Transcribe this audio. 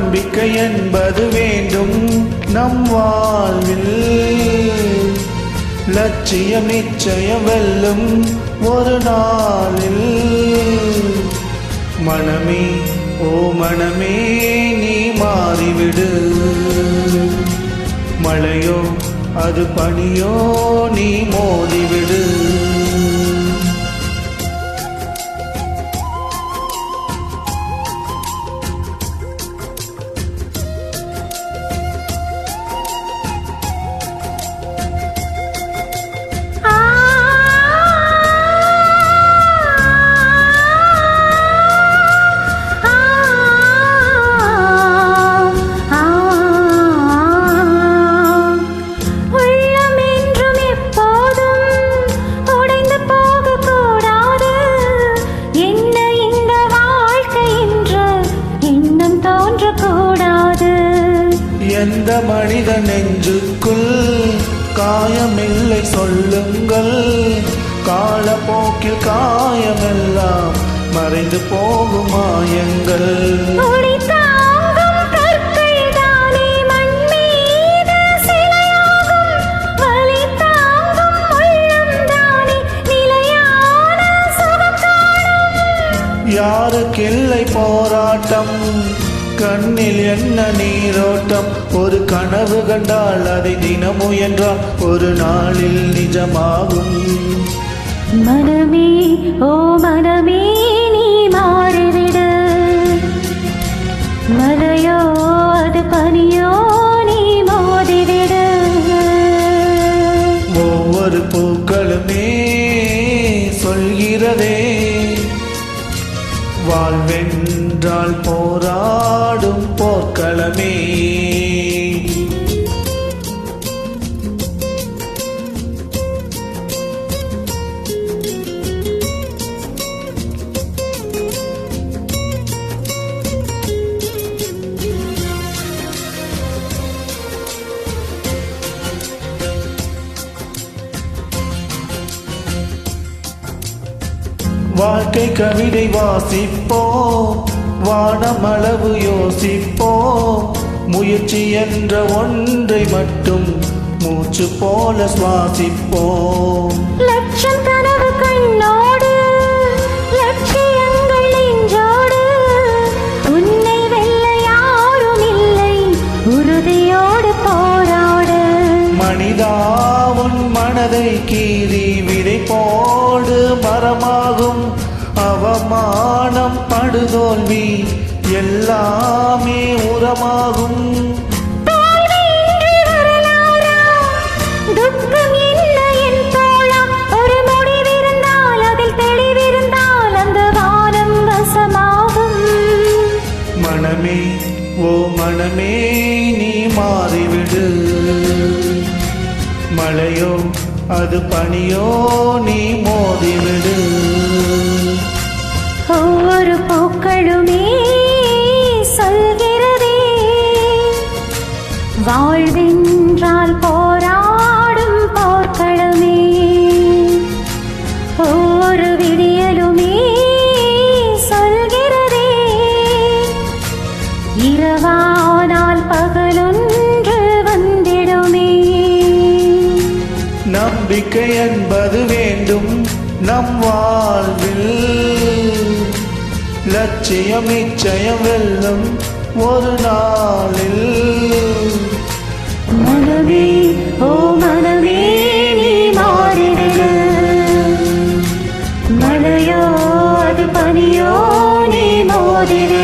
நம்பிக்கை என்பது வேண்டும் நம் வாழ்வில். லட்சியம் நிச்சயம் வெல்லும் ஒரு நாளில். மனமே ஓ மனமே நீ மாறிவிடு. மழையோ அது பனியோ நீ மோதிவிடு. எந்த மனித நெஞ்சுக்குள் காயமில்லை சொல்லுங்கள். காலப்போக்கில் காயமெல்லாம் மறைந்து போகும் மாயங்கள். யாருக்கில்லை போராட்டம்? கண்ணில் என்ன நீரோட்டம்? ஒரு கனவு கண்டால் அதை தினம் முயன்றால் ஒரு நாளில் நிஜமாகும். மனமே ஓ மனமே நீ மாறிவிடு. மலையோ அது பனியோ நீ மோதிவிடு. ஒவ்வொரு பூக்களுமே சொல்கிறதே வாழ்வென்றால் போராடும் மனமே வாழ்க்கை கவிதை வாசிப்போ வானமளவு யோசிப்போ முயற்சி என்ற ஒன்றை மட்டும் மூச்சு போல சுவாசிப்போம். லட்சம் கனவு கண்ணோடு லட்சியங்கள் நெஞ்சோடு. உன்னை வெல்ல யாரும் இல்லை உறுதியோடு போராடு. மனிதா உன் மனதை கீறி விதை போடு. மரமாகும் அவமானம் படுதோல்வி எல்லாமே உரமாகும். மனமே ஓ மனமே நீ மாறிவிடு. மழையோ அது பனியோ நீ மோதிவிடு. ஒவ்வொரு பூக்களுமே சொல்கிறதே. வாழ்வென்றால் போராடும் போர்க்களமே ஒவ்வொரு விடியலுமே சொல்கிறதே. இரவானால் பகலொன்று வந்திடுமே. நம்பிக்கை என்பது வேண்டும் நம் வாழ்வில். லட்சியம் நிச்சயம் வெல்லும் ஒரு நாளில். மனமே ஓ மனமே நீ மாறிடு மழையோ அது பனியோ நீ மோதிடு